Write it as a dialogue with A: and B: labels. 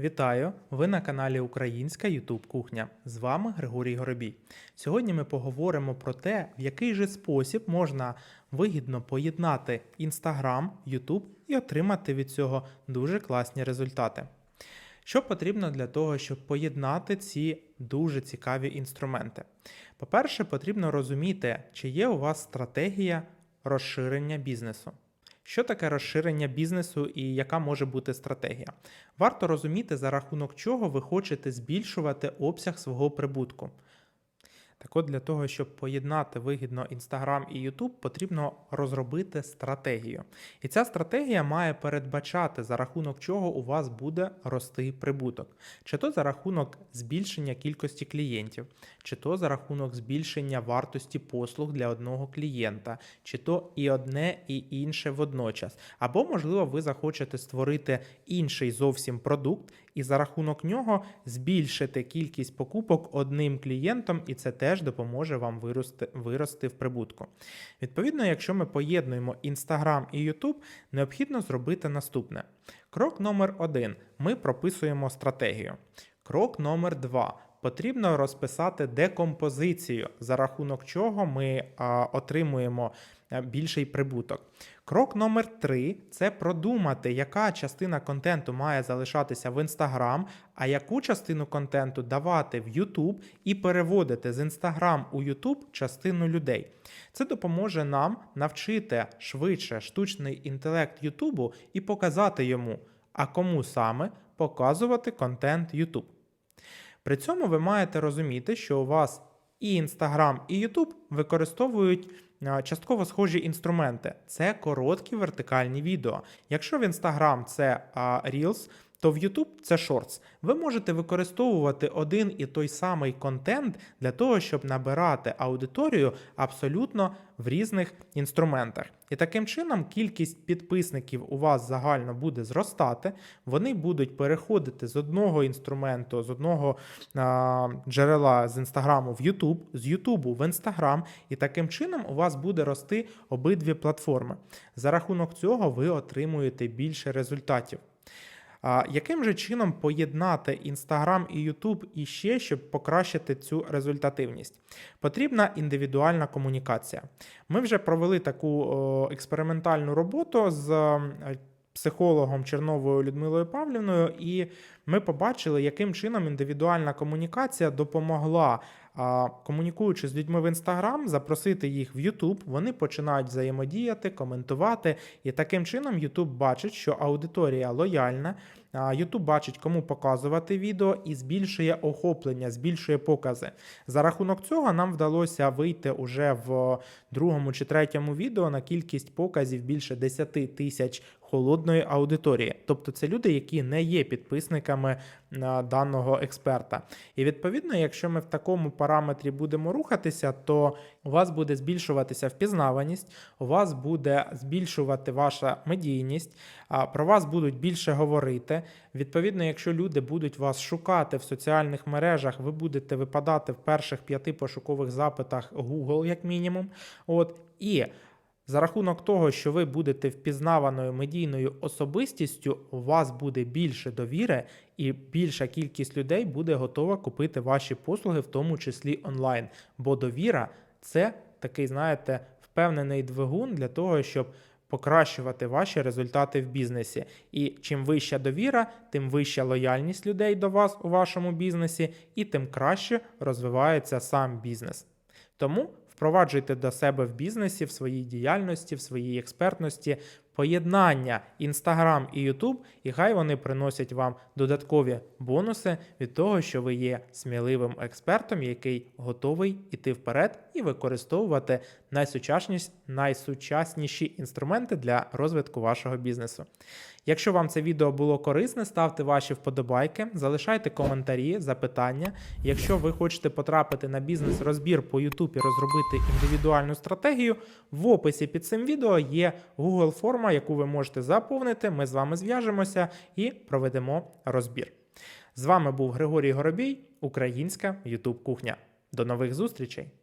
A: Вітаю! Ви на каналі Українська Ютуб Кухня. З вами Григорій Горобій. Сьогодні ми поговоримо про те, в який же спосіб можна вигідно поєднати Instagram, YouTube і отримати від цього дуже класні результати. Що потрібно для того, щоб поєднати ці дуже цікаві інструменти? По-перше, потрібно розуміти, чи є у вас стратегія розширення бізнесу. Що таке розширення бізнесу і яка може бути стратегія? Варто розуміти, за рахунок чого ви хочете збільшувати обсяг свого прибутку. Так от для того, щоб поєднати вигідно Instagram і YouTube, потрібно розробити стратегію. І ця стратегія має передбачати, за рахунок чого у вас буде рости прибуток. Чи то за рахунок збільшення кількості клієнтів, чи то за рахунок збільшення вартості послуг для одного клієнта, чи то і одне, і інше водночас. Або, можливо, ви захочете створити інший зовсім продукт, і за рахунок нього збільшити кількість покупок одним клієнтом, і це теж допоможе вам вирости, вирости в прибутку. Відповідно, якщо ми поєднуємо Instagram і YouTube, необхідно зробити наступне. Крок номер один: ми прописуємо стратегію. Крок номер два. Потрібно розписати декомпозицію, за рахунок чого ми отримуємо а, більший прибуток. Крок номер три це продумати, яка частина контенту має залишатися в Instagram, а яку частину контенту давати в YouTube і переводити з Instagram у YouTube частину людей. Це допоможе нам навчити швидше штучний інтелект YouTube і показати йому, а кому саме показувати контент YouTube. При цьому ви маєте розуміти, що у вас і Instagram, і YouTube використовують частково схожі інструменти. Це короткі вертикальні відео. Якщо в Instagram це Reels, то в YouTube це Shorts. Ви можете використовувати один і той самий контент для того, щоб набирати аудиторію абсолютно в різних інструментах. І таким чином кількість підписників у вас загально буде зростати. Вони будуть переходити з одного інструменту, з одного а, джерела з інстаграму в YouTube, з Ютубу в Інстаграм, і таким чином у вас буде рости обидві платформи. За рахунок цього ви отримуєте більше результатів. А яким же чином поєднати Instagram і YouTube іще, щоб покращити цю результативність? Потрібна індивідуальна комунікація. Ми вже провели таку експериментальну роботу з психологом Черновою Людмилою Павлівною, і ми побачили, яким чином індивідуальна комунікація допомогла. Комунікуючи з людьми в Instagram, запросити їх в YouTube, вони починають взаємодіяти, коментувати, і таким чином YouTube бачить, що аудиторія лояльна. YouTube бачить, кому показувати відео і збільшує охоплення, збільшує покази. За рахунок цього нам вдалося вийти уже в другому чи третьому відео на кількість показів більше 10 тисяч холодної аудиторії. Тобто це люди, які не є підписниками даного експерта. І відповідно, якщо ми в такому параметрі будемо рухатися, то у вас буде збільшуватися впізнаваність, у вас буде збільшувати ваша медійність, про вас будуть більше говорити. Відповідно, якщо люди будуть вас шукати в соціальних мережах, ви будете випадати в перших п'яти пошукових запитах Google, як мінімум. От і за рахунок того, що ви будете впізнаваною медійною особистістю, у вас буде більше довіри, і більша кількість людей буде готова купити ваші послуги, в тому числі онлайн. Бо довіра це такий, знаєте, впевнений двигун для того, щоб покращувати ваші результати в бізнесі. І чим вища довіра, тим вища лояльність людей до вас у вашому бізнесі, і тим краще розвивається сам бізнес. Тому впроваджуйте до себе в бізнесі, в своїй діяльності, в своїй експертності поєднання Instagram і YouTube, і хай вони приносять вам додаткові бонуси від того, що ви є сміливим експертом, який готовий іти вперед і використовувати найсучасніші, найсучасніші інструменти для розвитку вашого бізнесу. Якщо вам це відео було корисне, ставте ваші вподобайки, залишайте коментарі, запитання. Якщо ви хочете потрапити на бізнес-розбір по YouTube і розробити індивідуальну стратегію, в описі під цим відео є Google форма, яку ви можете заповнити. Ми з вами зв'яжемося і проведемо розбір. З вами був Григорій Горобій, Українська YouTube кухня. До нових зустрічей!